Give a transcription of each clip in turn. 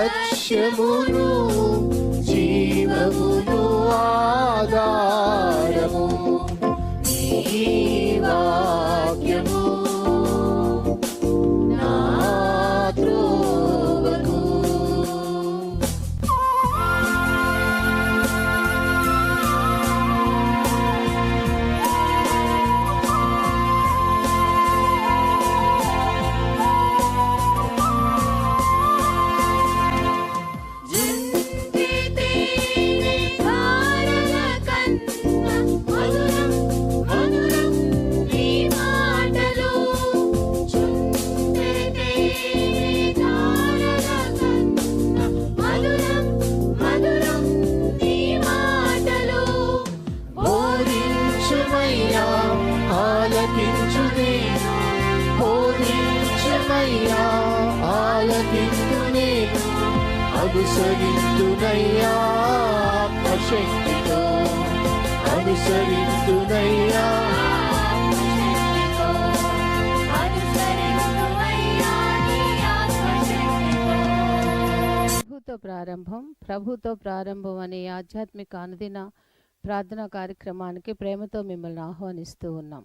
లక్ష్యమును జీవమును ఆధారము. నీ బోధించుమయ్యా ఆలకించు నేను ఆత్మశక్తితో ప్రభుతో ప్రారంభం ప్రభుతో ప్రారంభం అనే ఆధ్యాత్మిక అనుదిన ప్రార్థనా కార్యక్రమానికి ప్రేమతో మిమ్మల్ని ఆహ్వానిస్తూ ఉన్నాం.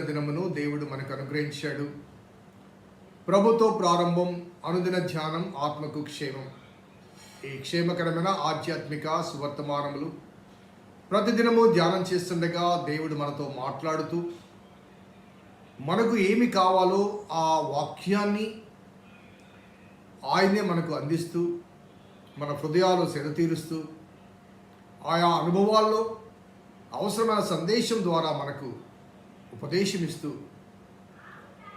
నూతన దినమును దేవుడు మనకు అనుగ్రహించాడు. ప్రభుతో ప్రారంభం అనుదిన ధ్యానం ఆత్మకు క్షేమం. ఈ క్షేమకరమైన ఆధ్యాత్మిక సువర్తమానములు. ప్రతిదినము ధ్యానం చేస్తుండగా దేవుడు మనతో మాట్లాడుతూ మనకు ఏమి కావాలో ఆ వాక్యాన్ని ఆయనే మనకు అందిస్తూ మన హృదయాలు సెదతీరుస్తూ ఆయా అనుభవాల్లో అవసరమైన సందేశం ద్వారా మనకు ఉపదేశమిస్తూ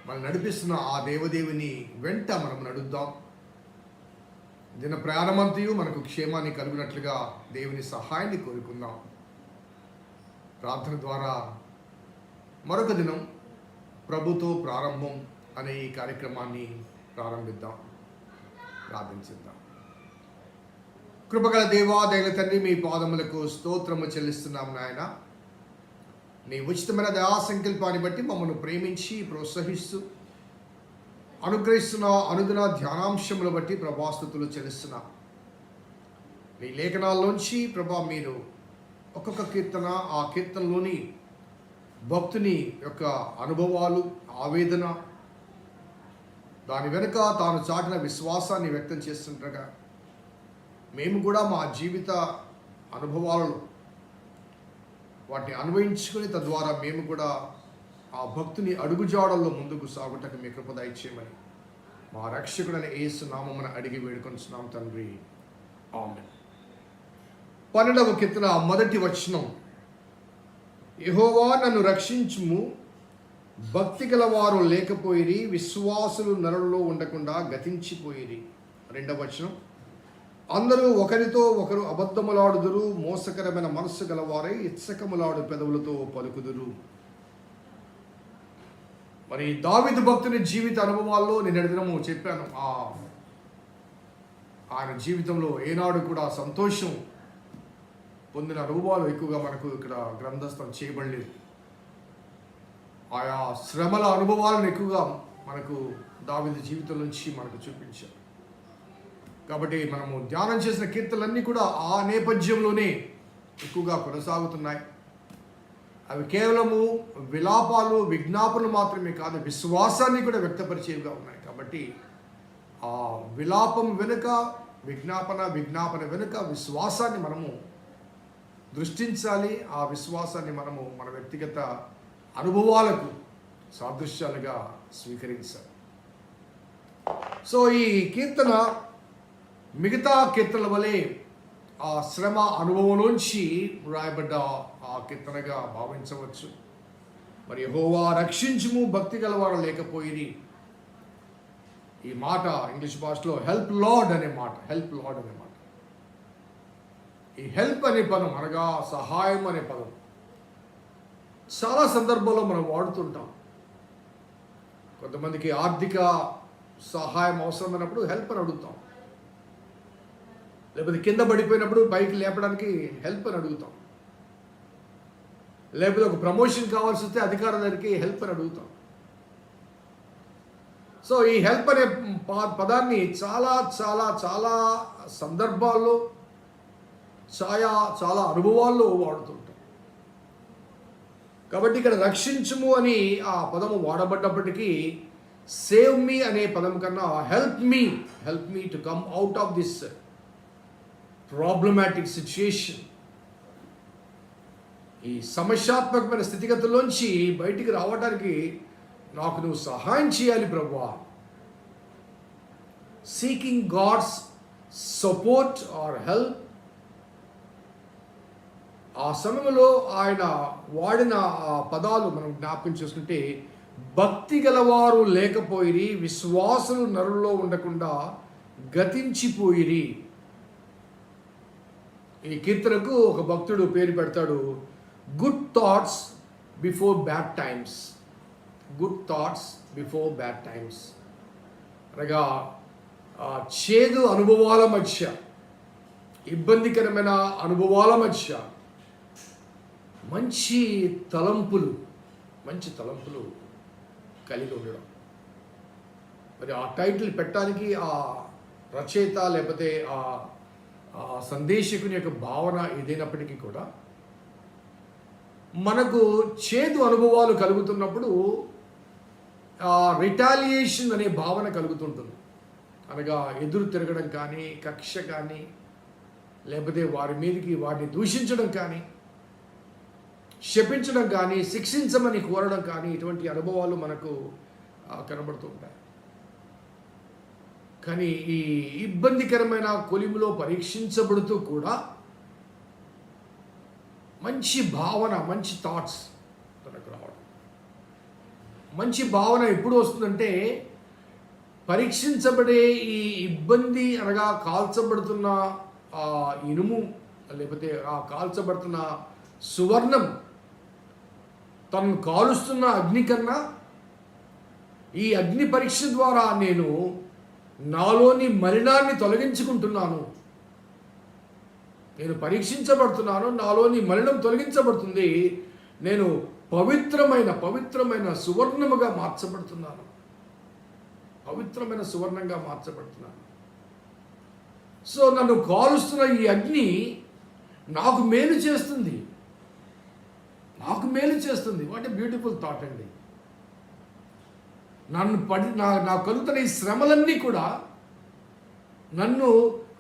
మనం నడిపిస్తున్న ఆ దేవదేవిని వెంట మనం నడుద్దాం. దిన ప్రయాణమంతయు మనకు క్షేమాన్ని కలుగునట్లుగా దేవుని సహాయాన్ని కోరుకుందాం. ప్రార్థన ద్వారా మరొక దినం ప్రభుతో ప్రారంభం అనే ఈ కార్యక్రమాన్ని ప్రారంభిద్దాం. ప్రార్థించిద్దాం. కృపగల దేవా దయల తండ్రి మీ పాదములకు స్తోత్రము చెల్లిస్తున్నాం నాయన. నీ ఉచితమైన దయా సంకల్పాన్ని బట్టి మమ్మల్ని ప్రేమించి ప్రోత్సహిస్తూ అనుగ్రహిస్తున్న అనుదిన ధ్యానాంశములు బట్టి ప్రభాస్తుతులు చెల్లిస్తున్నా. మీ లేఖనాల్లోంచి ప్రభా మీరు ఒక్కొక్క కీర్తన ఆ కీర్తనలోని భక్తుని యొక్క అనుభవాలు ఆవేదన దాని వెనుక తాను చాటిన విశ్వాసాన్ని వ్యక్తం చేస్తుండగా మేము కూడా మా జీవిత అనుభవాలను వాటిని అనుభవించుకుని తద్వారా మేము కూడా ఆ భక్తుని అడుగుజాడల్లో ముందుకు సాగుటకు మీ కృప దయచేయమని మా రక్షకుడైన యేసు నామమున అడిగి వేడుకొంచున్నాం తండ్రి. ఆమె పన్నెండవ కీర్తన మొదటి వచనం. యెహోవా నన్ను రక్షించుము. భక్తి గలవారు లేకపోయిరి విశ్వాసులు నరులలో ఉండకుండా గతించిపోయిరి. రెండవ వచనం. అందరూ ఒకరితో ఒకరు అబద్ధములాడుదురు మోసకరమైన మనస్సు గలవారై ఇచ్చకములాడు పెదవులతో పలుకుదురు. మరి దావిదు భక్తుని జీవిత అనుభవాల్లో నేను దినము చెప్పాను. ఆ ఆయన జీవితంలో ఏనాడు కూడా సంతోషం పొందిన అనుభవాలు ఎక్కువగా మనకు ఇక్కడ గ్రంథస్థం చేయబడలేదు. ఆయా శ్రమల అనుభవాలను ఎక్కువగా మనకు దావిది జీవితం నుంచి మనకు చూపించారు. కాబట్టి మనము ధ్యానం చేసిన కీర్తనలన్నీ కూడా ఆ నేపథ్యంలోనే ఎక్కువగా కొనసాగుతున్నాయి. అవి కేవలము విలాపాలు విజ్ఞాపనలు మాత్రమే కాదు విశ్వాసాన్ని కూడా వ్యక్తపరిచేవిగా ఉన్నాయి. కాబట్టి ఆ విలాపం వెనుక విజ్ఞాపన విజ్ఞాపన వెనుక విశ్వాసాన్ని మనము దృష్టించాలి. ఆ విశ్వాసాన్ని మనము మన వ్యక్తిగత అనుభవాలకు సాదృశ్యాలుగా స్వీకరించాలి. సో ఈ కీర్తన మిగతా కీర్తనల వలె ఆ శ్రమ అనుభవంలోంచి రాయబడ్డ ఆ కీర్తనగా భావించవచ్చు. మరి హోవా రక్షించుము భక్తి గలవారు లేకపోయి ఈ మాట ఇంగ్లీష్ భాషలో హెల్ప్ లార్డ్ అనే మాట హెల్ప్ లార్డ్ అనే మాట. ఈ హెల్ప్ అనే పదం అనగా సహాయం అనే పదం. చాలా సందర్భాల్లో మనం వాడుతుంటాం. కొంతమందికి ఆర్థిక సహాయం అవసరమైనప్పుడు హెల్ప్ అని అడుగుతాం. లేకపోతే కింద పడిపోయినప్పుడు బైక్ లేపడానికి హెల్ప్ అని అడుగుతాం. లేకపోతే ఒక ప్రమోషన్ కావాల్సి వస్తే అధికారుల దగ్గరికి హెల్ప్ అని అడుగుతాం. సో ఈ హెల్ప్ అనే పదాన్ని చాలా చాలా చాలా సందర్భాల్లో చాలా చాలా అనుభవాల్లో వాడుతుంటాం. కాబట్టి ఇక్కడ రక్షించుము అని ఆ పదము వాడబడ్డప్పటికీ సేవ్ మీ అనే పదం కన్నా help me help me to come out of this problematic situation ఈ సమస్యాత్మకమైన స్థితిగతుల్లోంచి బయటికి రావడానికి నాకు నువ్వు సహాయం చేయాలి ప్రభువా. Seeking God's support or help ఆ సమయంలో ఆయన వాడిన ఆ పదాలు మనం జ్ఞాపకం చేసుకుంటే భక్తి గలవారు లేకపోయిరి విశ్వాసులు నరుల్లో ఉండకుండా గతించిపోయిరి. ఈ కీర్తనకు ఒక భక్తుడు పేరు పెడతాడు. Good thoughts before bad times good thoughts before bad times అనగా ఆ చేదు అనుభవాల మధ్య ఇబ్బందికరమైన అనుభవాల మధ్య మంచి తలంపులు మంచి తలంపులు కలిగి ఉండడం. మరి ఆ టైటిల్ పెట్టడానికి ఆ రచయిత లేకపోతే ఆ సందేశకుని యొక్క భావన ఏదైనప్పటికీ కూడా మనకు చేదు అనుభవాలు కలుగుతున్నప్పుడు రిటాలియేషన్ అనే భావన కలుగుతుంటుంది. అనగా ఎదురు తిరగడం కానీ కక్ష కానీ లేకపోతే వారి మీదకి వారిని దూషించడం కానీ శపించడం కానీ శిక్షించమని కోరడం కానీ ఇటువంటి అనుభవాలు మనకు కనబడుతుంటాయి కనబడుతూ ఉంటాయి. కానీ ఈ ఇబ్బందికరమైన కొలిమిలో పరీక్షించబడుతూ కూడా మంచి భావన మంచి థాట్స్ తనకు రావడం. మంచి భావన ఎప్పుడు వస్తుందంటే పరీక్షించబడే ఈ ఇబ్బంది అనగా కాల్చబడుతున్న ఆ ఇనుము లేకపోతే ఆ కాల్చబడుతున్న సువర్ణం తను కాలుస్తున్న అగ్ని కన్నా ఈ అగ్ని పరీక్ష ద్వారా నేను నాలోని మలినాన్ని తొలగించుకుంటున్నాను. నేను పరీక్షించబడుతున్నాను నాలోని మలినం తొలగించబడుతుంది. నేను పవిత్రమైన పవిత్రమైన సువర్ణముగా మార్చబడుతున్నాను. పవిత్రమైన సువర్ణంగా మార్చబడుతున్నాను. సో నన్ను కాలుస్తున్న ఈ అగ్ని నాకు మేలు చేస్తుంది. నాకు మేలు చేస్తుంది. వాట్ ఏ బ్యూటిఫుల్ థాట్ అండి. నన్ను పడి నా నా కలుగుతున్న ఈ శ్రమలన్నీ కూడా నన్ను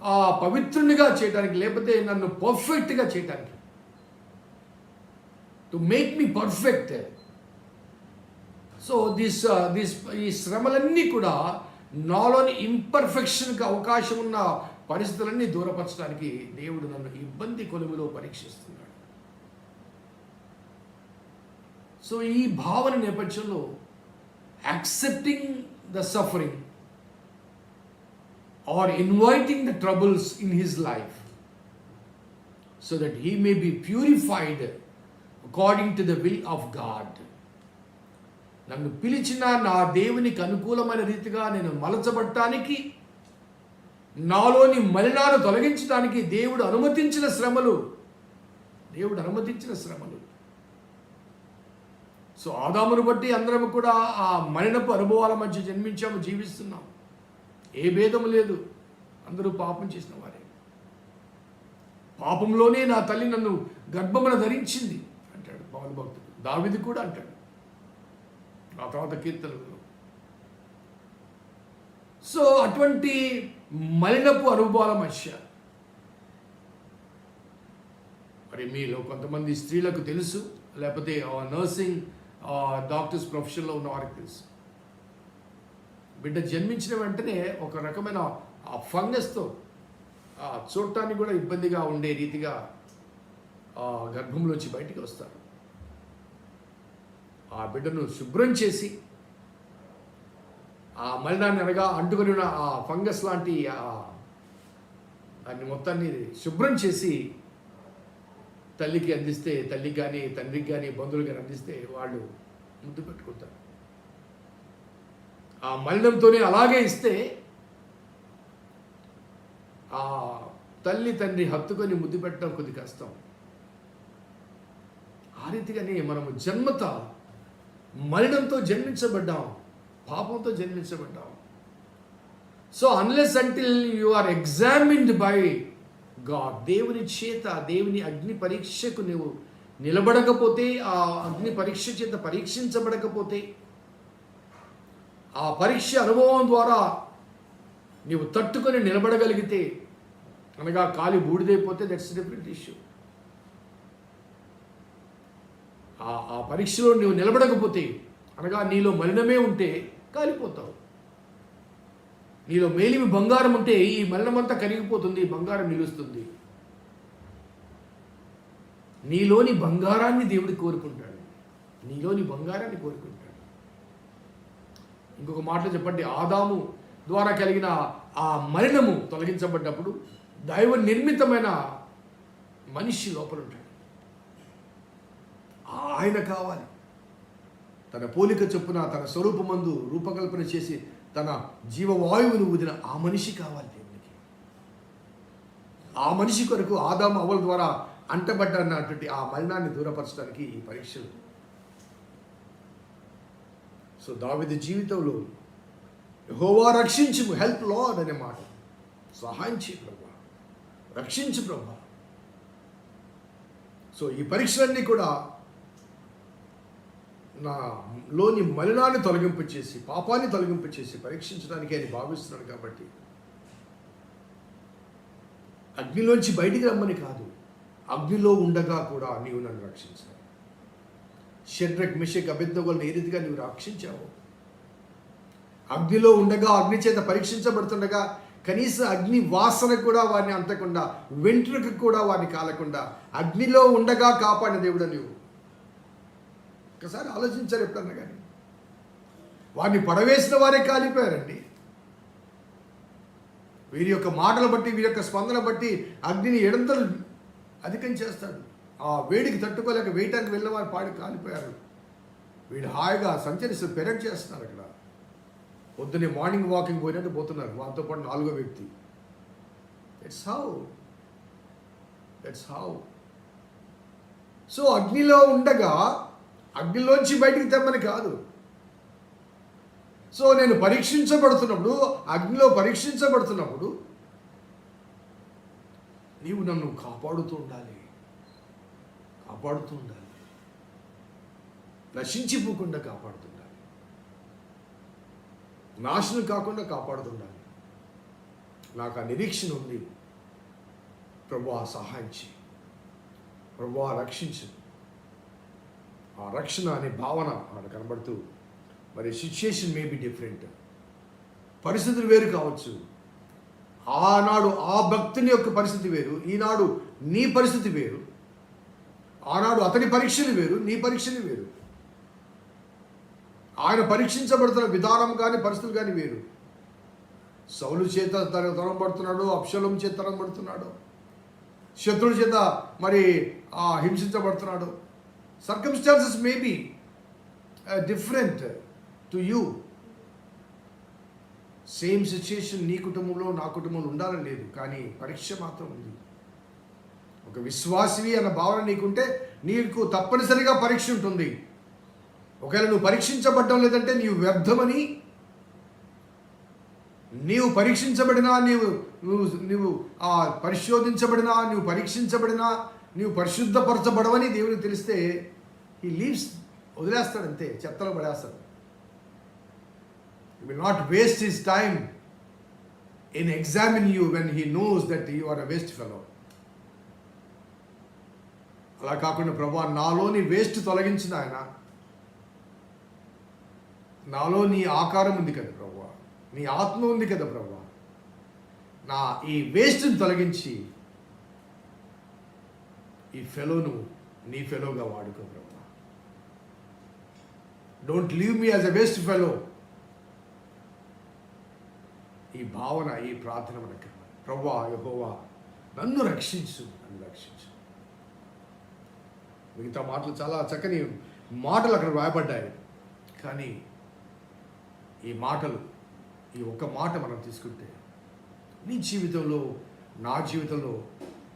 ఆ పవిత్రునిగా చేయడానికి లేకపోతే నన్ను పర్ఫెక్ట్గా చేయడానికి to make me perfect so this this ఈ శ్రమలన్నీ కూడా నాలోని ఇంపర్ఫెక్షన్కి అవకాశం ఉన్న పరిస్థితులన్నీ దూరపరచడానికి దేవుడు నన్ను ఇబ్బంది కొలువులో పరీక్షిస్తున్నాడు. సో ఈ భావన నేపథ్యంలో accepting the suffering or inviting the troubles in his life so that he may be purified according to the will of God నన్ను పిలిచిన నా దేవునికి అనుకూలమైన రీతిగా నేను మలచబడటానికి నాలోని మలినాలు తొలగించడానికి దేవుడు అనుమతించిన శ్రమలు దేవుడు అనుమతించిన శ్రమలు. సో ఆదామును బట్టి అందరం కూడా ఆ మరణపు అనుభవాల మధ్య జన్మించాము జీవిస్తున్నాం ఏ భేదం లేదు. అందరూ పాపం చేసిన వారే. పాపంలోనే నా తల్లి నన్ను గర్భమున ధరించింది అంటాడు పవన్ భక్తుడు. దావిది కూడా అంటాడు. ఆ తర్వాత కీర్తనలు. సో అటువంటి మలినపు అనుభవాల మధ్య మరి మీలో కొంతమంది స్త్రీలకు తెలుసు లేకపోతే నర్సింగ్ డాక్టర్స్ ప్రొఫెషన్లో ఉన్న వారికి తెలుసు. బిడ్డ జన్మించిన వెంటనే ఒక రకమైన ఆ ఫంగస్తో చూడటానికి కూడా ఇబ్బందిగా ఉండే రీతిగా గర్భంలోంచి బయటికి వస్తారు. ఆ బిడ్డను శుభ్రం చేసి ఆ మలినాన్ని అనగా అంటుకొని ఉన్న ఆ ఫంగస్ లాంటి దాన్ని మొత్తాన్ని శుభ్రం చేసి తల్లికి అందిస్తే తల్లికి కానీ తండ్రికి కానీ బంధువులు కానీ అందిస్తే వాళ్ళు ముద్దు పెట్టుకుంటారు. ఆ మలినంతోనే అలాగే ఇస్తే ఆ తల్లి తండ్రి హత్తుకొని ముద్దు పెట్టడం కొద్ది కష్టం. ఆ రీతిగానే మనము జన్మత మలినంతో జన్మించబడ్డాం పాపంతో జన్మించబడ్డాం. So unless until you are examined by గా దేవుని చేత దేవుని అగ్ని పరీక్షకు నువ్వు నిలబడకపోతే ఆ అగ్ని పరీక్ష చేత పరీక్షించబడకపోతే ఆ పరీక్ష అనుభవం ద్వారా నీవు తట్టుకొని నిలబడగలిగితే అనగా కాలి బూడిదైపోతే దట్స్ డిఫరెంట్ ఇష్యూ ఆ ఆ పరీక్షలో నువ్వు నిలబడకపోతే అనగా నీలో మలినమే ఉంటే కాలిపోతావు. నీలో మేలిమి బంగారం ఉంటే ఈ మరణమంతా కరిగిపోతుంది బంగారం నిలుస్తుంది. నీలోని బంగారాన్ని దేవుడు కోరుకుంటాడు. నీలోని బంగారాన్ని కోరుకుంటాడు. ఇంకొక మాటలో చెప్పండి ఆదాము ద్వారా కలిగిన ఆ మరణము తొలగించబడ్డప్పుడు దైవ నిర్మితమైన మనిషి లోపల ఉంటాడు. ఆయన కావాలి. తన పోలిక చొప్పున తన స్వరూపమందు రూపకల్పన చేసి తన జీవవాయువును ఊదిన ఆ మనిషి కావాలి దేవునికి. ఆ మనిషి కొరకు ఆదాము అవల ద్వారా అంటబడ్డన్నటువంటి ఆ మలినాన్ని దూరపరచడానికి ఈ పరీక్షలు. సో దావిది జీవితంలో హోవా రక్షించు హెల్ప్ లాడ్ అనే మాట. సహాయం చేయి ప్రభా. రక్షించు ప్రభా. సో ఈ పరీక్షలన్నీ కూడా నా లోని మలినాన్ని తొలగింపు చేసి పాపాన్ని తొలగింపు చేసి పరీక్షించడానికి ఆయన భావిస్తున్నాడు కాబట్టి. అగ్నిలోంచి బయటికి రమ్మని కాదు అగ్నిలో ఉండగా కూడా నీవు నన్ను రక్షించావు. షడ్రక్ మిషక్ అభిద్దగోలను ఏ రీతిగా నీవు రక్షించావు? అగ్నిలో ఉండగా అగ్ని చేత పరీక్షించబడుతుండగా కనీసం అగ్ని వాసన కూడా వారిని అంతకుండా వెంట్రుకు కూడా వారిని కాలకుండా అగ్నిలో ఉండగా కాపాడిన దేవుడు నీవు? ఒకసారి ఆలోచించారు ఎప్పుడన్నా కానీ. వారిని పడవేసిన వారే కాలిపోయారండి. వీరి యొక్క మాటలు బట్టి వీరి యొక్క స్పందన బట్టి అగ్నిని ఎడంతలు అధికం చేస్తాడు. ఆ వేడికి తట్టుకోలేక వేయటానికి వెళ్ళేవారు పాడి కాలిపోయారు. వీడు హాయిగా సంచరిస్తూ పెరట్ చేస్తున్నారు అక్కడ. పొద్దున్నే మార్నింగ్ వాకింగ్ పోయినట్టు పోతున్నారు. వారితో పాటు నాలుగో వ్యక్తి. It's how it's how so అగ్నిలో ఉండగా అగ్నిలోంచి బయటికి తెమ్మని కాదు. సో నేను పరీక్షించబడుతున్నప్పుడు అగ్నిలో పరీక్షించబడుతున్నప్పుడు నీవు నన్ను కాపాడుతూ ఉండాలి. కాపాడుతూ ఉండాలి. నశించిపోకుండా కాపాడుతుండాలి నాశనం కాకుండా కాపాడుతుండాలి నాకు ఆ నిరీక్షణ ఉంది. ప్రభు సహాయించి ప్రభు రక్షించింది ఆ రక్షణ అనే భావన అక్కడ కనబడుతూ మరి సిచ్యుయేషన్ మే బి డిఫరెంట్ పరిస్థితులు వేరు కావచ్చు. ఆనాడు ఆ భక్తుని యొక్క పరిస్థితి వేరు ఈనాడు నీ పరిస్థితి వేరు. ఆనాడు అతని పరీక్షలు వేరు నీ పరీక్షలు వేరు. ఆయన పరీక్షించబడుతున్న విధానం కానీ పరిస్థితులు కానీ వేరు. సౌలు చేత తన అప్షలం చేత తరంపడుతున్నాడు శత్రువుల చేత మరి ఆ హింసించబడుతున్నాడు circumstances may be different to you same situation నీ కుటుంబంలో నా కుటుంబంలో ఉండాలని లేదు కానీ పరీక్ష మాత్రం ఉంది. ఒక విశ్వాసివి అన్న భావన నీకుంటే నీకు తప్పనిసరిగా పరీక్ష ఉంటుంది. ఒకవేళ నువ్వు పరీక్షించబడ్డం లేదంటే నీవు వ్యర్థమని నీవు పరీక్షించబడినా నీవు నువ్వు నువ్వు పరిశోధించబడినా నువ్వు పరీక్షించబడినా నీవు పరిశుద్ధపరచబడవని దేవునికి తెలిస్తే ఈ లీవ్స్ వదిలేస్తాడు అంతే చెత్తలో పడేస్తాడు. Will not waste his time in examine you when he knows that you are a waste fellow అలా కాకుండా ప్రభా నాలోని వేస్ట్ తొలగించిన ఆయన నాలో నీ ఆకారం ఉంది కదా ప్రభా నీ ఆత్మ ఉంది కదా ప్రభా నా ఈ వేస్ట్ని తొలగించి ఈ ఫెలోను నీ ఫెలోగా వాడుకో ప్రభా. Don't leave me as a waste fellow ఈ భావన ఈ ప్రార్థన మనకి ప్రవ్వా యహోవా నన్ను రక్షించు నన్ను రక్షించు. మిగతా మాటలు చాలా చక్కని మాటలు అక్కడ రాయబడ్డాయి. కానీ ఈ మాటలు ఈ ఒక్క మాట మనం తీసుకుంటే నీ జీవితంలో నా జీవితంలో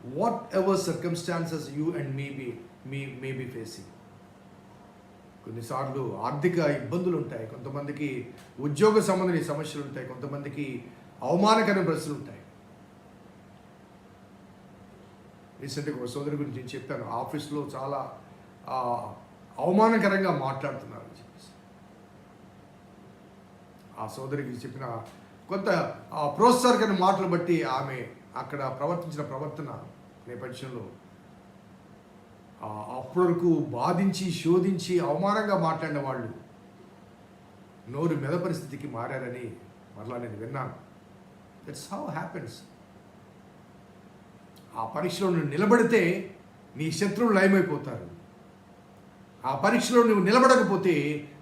whatever circumstances you and me be me may be facing కొన్నిసార్లు ఆర్థిక ఇబ్బందులు ఉంటాయి కొంతమందికి ఉద్యోగ సంబంధించిన సమస్యలు ఉంటాయి కొంతమందికి అవమానకరమైన ప్రశ్నలు ఉంటాయి రీసెంట్గా ఒక సోదరి గురించి నేను చెప్పాను. ఆఫీస్లో చాలా అవమానకరంగా మాట్లాడుతున్నారు అని చెప్పేసి. ఆ సోదరికి చెప్పిన కొంత ప్రోత్సాహకరమైన మాటలు బట్టి ఆమె అక్కడ ప్రవర్తించిన ప్రవర్తన నేపథ్యంలో అప్పటి వరకు బాధించి శోధించి అవమానంగా మాట్లాడిన వాళ్ళు నోరు మెద పరిస్థితికి మారారని మరలా నేను విన్నాను. దట్స్ హౌ హ్యాపెన్స్ ఆ పరీక్షలో నువ్వు నిలబడితే నీ శత్రువులు లయమైపోతారు. ఆ పరీక్షలో నువ్వు నిలబడకపోతే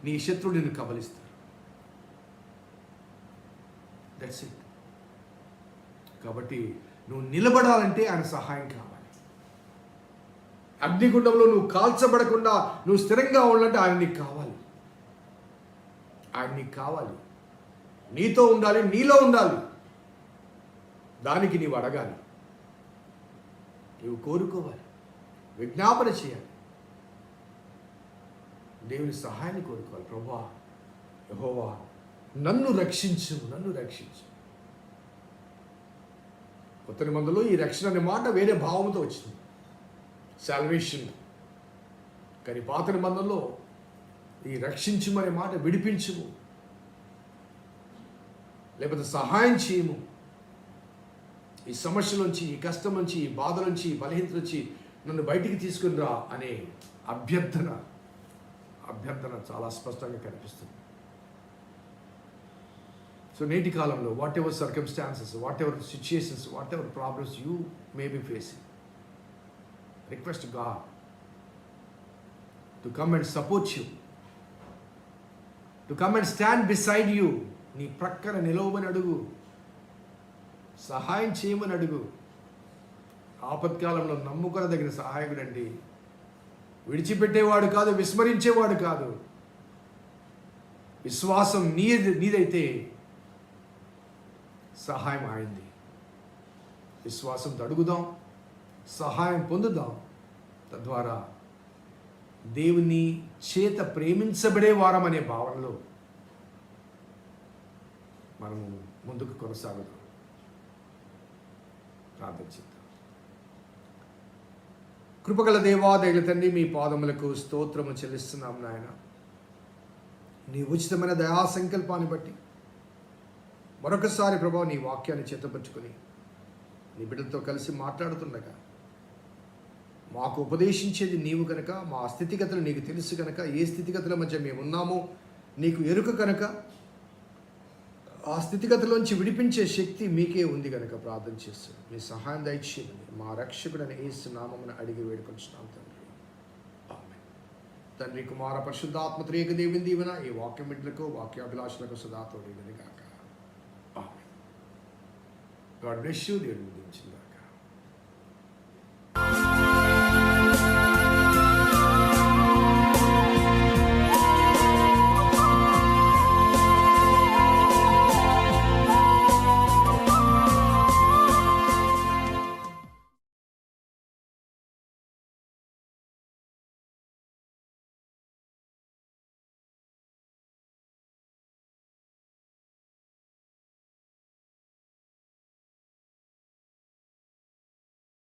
నీ శత్రువులు నిన్ను కబలిస్తారు. దట్స్ ఇట్ కాబట్టి నువ్వు నిలబడాలంటే ఆయన సహాయం కావాలి. అగ్నిగుండంలో నువ్వు కాల్చబడకుండా నువ్వు స్థిరంగా ఉండాలంటే ఆయన నీకు కావాలి. ఆయన నీకు కావాలి. నీతో ఉండాలి నీలో ఉండాలి. దానికి నీవు అడగాలి. నువ్వు కోరుకోవాలి. విజ్ఞాపన చేయాలి. దేవుని సహాయాన్ని కోరుకోవాలి. ప్రభా యహోవా నన్ను రక్షించు నన్ను రక్షించు. కొత్త నిబంధనలో ఈ రక్షణ అనే మాట వేరే భావంతో వచ్చింది. సాల్వేషన్ కానీ పాత నిబంధనలో ఈ రక్షించుమనే మాట విడిపించుము. లేకపోతే సహాయం చేయము. ఈ సమస్య నుంచి ఈ కష్టం నుంచి ఈ బాధ నుంచి ఈ బలహీనత నుంచి నన్ను బయటికి తీసుకుని రా అనే అభ్యర్థన అభ్యర్థన చాలా స్పష్టంగా కనిపిస్తుంది. సో నేటి కాలంలో whatever circumstances whatever situations whatever problems you may be facing రిక్వెస్ట్గా to come and support you to come and stand beside you నీ ప్రక్కన నిలవమని అడుగు సహాయం చేయమని అడుగు. ఆపత్కాలంలో నమ్ముకొనదగిన సహాయకుడండి. విడిచిపెట్టేవాడు కాదు విస్మరించేవాడు కాదు. విశ్వాసం నీ నీదైతే సహాయం ఆయింది విశ్వాసంతో అడుగుదాం సహాయం పొందుదాం. తద్వారా దేవుని చేత ప్రేమించబడే వారం అనే భావనలో మనము ముందుకు కొనసాగుదాం. ప్రార్థన చేద్దాం. కృపగల దేవాదయుల తండ్రి మీ పాదములకు స్తోత్రము చెల్లిస్తున్నాం నాయన. నీ ఉచితమైన దయా సంకల్పాన్ని బట్టి మరొకసారి ప్రభావ నీ వాక్యాన్ని చేతపరుచుకొని నీ బిడ్డలతో కలిసి మాట్లాడుతుండగా మాకు ఉపదేశించేది నీవు కనుక మా స్థితిగతులు నీకు తెలుసు కనుక ఏ స్థితిగతుల మధ్య మేము ఉన్నామో నీకు ఎరుక కనుక ఆ స్థితిగతులోంచి విడిపించే శక్తి మీకే ఉంది కనుక ప్రార్థన చేస్తాను మీ సహాయం దయచేయండి. మా రక్షకుడని ఏసు నామమున అడిగి వేడుకొంచున్నాం తండ్రి. ఆమె తండ్రి కుమార పరిశుద్ధాత్మ త్రేక దేవుని దీవెన ఈ వాక్యం బిడ్డలకు వాక్యాభిలాషులకు సదా కాక గాడ్ బ్లెస్ యూ దేవుడు దీవించిందా